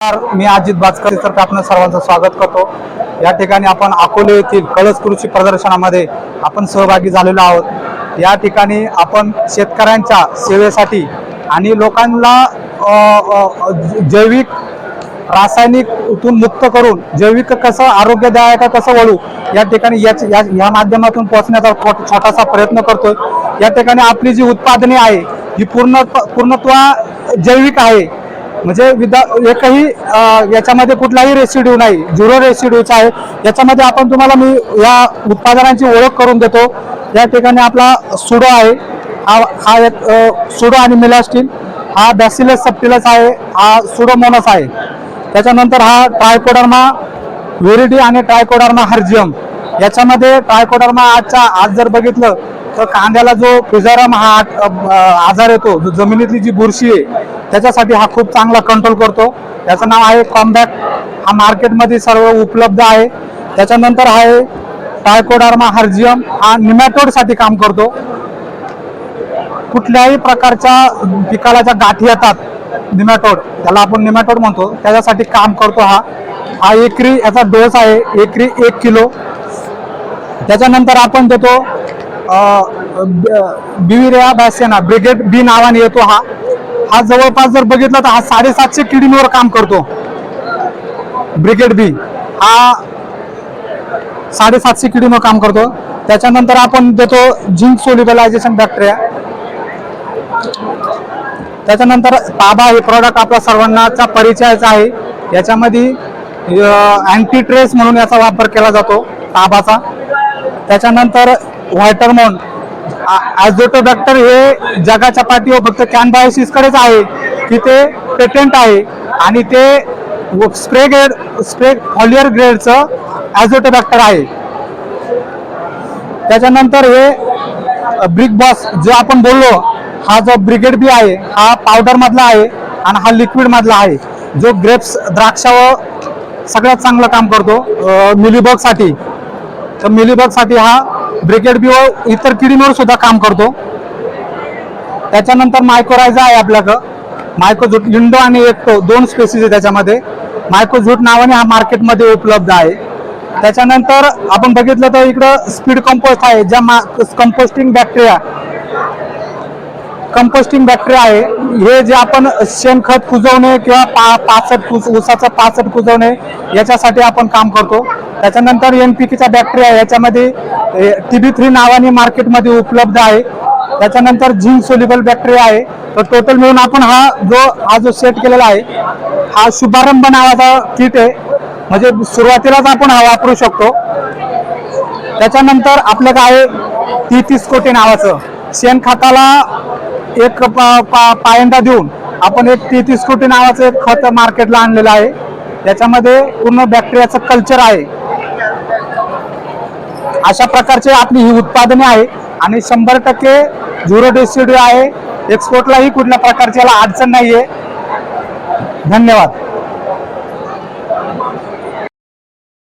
नमस्कार मी अजित बाजकर तर आपण सर्वांचं स्वागत करतो. या ठिकाणी आपण अकोले येथील कळस कृषी प्रदर्शनामध्ये आपण सहभागी झालेलो आहोत. या ठिकाणी आपण शेतकऱ्यांच्या सेवेसाठी आणि लोकांना जैविक रासायनिक जैविक रासायनिकतून मुक्त करून जैविक कसं आरोग्यदायक कसं वळू या ठिकाणी याच या या माध्यमातून पोहोचण्याचा छोटासा प्रयत्न करतोय. या ठिकाणी आपली जी उत्पादने आहे ही पूर्ण पूर्णत्व जैविक आहे. म्हणजे विदा एकही याच्यामध्ये कुठलाही रेसिड्यू नाही. झिरो रेसिड्यूचा आहे. याच्यामध्ये आपण तुम्हाला मी या उत्पादनांची ओळख करून देतो. या ठिकाणी आपला सुडो आहे. हा हा एक सुडो आणि मिलास्टिन. हा बॅसिलस सबटिलस आहे. हा सुडोमोनस आहे. त्याच्यानंतर हा ट्रायकोडर्मा व्हेरिडी आणि ट्रायकोडर्मा हर्जियम. याच्यामध्ये ट्रायकोडर्मा आजच्या आज जर बघितलं तर कांद्याला जो पिझाराम हा आजार येतो जो जमिनीतली जी बुरशी आहे त्याच्यासाठी हा खूप चांगला कंट्रोल करतो. त्याचं नाव आहे कॉम्बॅक हा मार्केटमध्ये सर्व उपलब्ध आहे. त्याच्यानंतर आहे टायकोडार्मा हर्जियम हा निमॅटोडसाठी काम करतो. कुठल्याही प्रकारच्या पिकाला ज्या गाठी येतात निमॅटोड त्याला आपण निमॅटोड म्हणतो. त्याच्यासाठी काम करतो हा. हा एकरी याचा डोस आहे एकरी एक किलो. त्याच्यानंतर आपण देतो बिविरिया बॅसेना ब्रिगेड बी नावाने येतो हा. हा जवळपास जर बघितला तर हा साडेसातशे किडींवर काम करतो. Brigade B. हा साडेसातशे किडींवर काम करतो. त्याच्यानंतर आपण देतो झिंक सोलिबलायझेशन बॅक्टेरिया. त्याच्यानंतर ताबा हे प्रॉडक्ट आपल्या सर्वांनाचा परिचयाचा आहे. याच्यामध्ये अँटी ट्रेस म्हणून याचा वापर केला जातो ताबाचा. त्याच्यानंतर व्हायटरमोन ॲझोटोबॅक्टर हे जगाच्या पाठीवर फक्त कॅनबायोसिसकडेच आहे की ते पेटंट आहे. आणि ते स्प्रे ग्रेड स्प्रे फॉलियर ग्रेडचं ॲझोटोबॅक्टर आहे. त्याच्यानंतर हे ब्रिक बॉस जो आपण बोललो हा जो ब्रिगेड बी आहे हा पावडर मधला आहे आणि हा लिक्विड मधला आहे. जो ग्रेप्स द्राक्षावर सगळ्यात चांगलं काम करतो मिलीबगसाठी तर मिलीबगसाठी हा ब्रिगेड बिओ इतर किडींवर सुद्धा काम करतो. त्याच्यानंतर मायकोरायझा आहे आपल्याकडं. मायकोझूट लिंडो आणि एकटो दोन स्पेसिस आहे त्याच्यामध्ये. मायकोझूट नावाने हा मार्केटमध्ये उपलब्ध आहे. त्याच्यानंतर आपण बघितलं तर इकडं स्पीड कंपोस्ट आहे ज्या मा कंपोस्टिंग बॅक्टेरिया कंपोस्टिंग बॅक्टेरिया आहे. हे जे आपण शेणखत कुजवणे किंवा पा पाचट कुज ऊसाचं पाचट कुजवणे याच्यासाठी आपण काम करतो. त्याच्यानंतर एन पी केचा बॅक्टेरिया याच्यामध्ये टी बी थ्री नावाने मार्केटमध्ये उपलब्ध आहे. त्याच्यानंतर झिंक सोल्युबल बॅक्टेरिया आहे. तर टोटल मिळून आपण हा जो हा जो सेट केलेला आहे हा शुभारंभ नावाचा किट आहे. म्हणजे सुरुवातीलाच आपण हा वापरू शकतो. त्याच्यानंतर आपल्याकडे आहे? तेहतीस कोटी नावाचं. शेणखताला एक पा- पा- पायंदा देऊन आपण एक तेहतीस कोटी नावाचं एक खत मार्केटला आणलेलं आहे. त्याच्यामध्ये पूर्ण बॅक्टेरियाचं कल्चर आहे. अशा प्रकारचे आपली ही उत्पादने आहे. आणि शंभर टक्के झिरो डेसिडी आहे. एक्सपोर्टलाही कुठल्या प्रकारची याला अडचण नाही आहे धन्यवाद.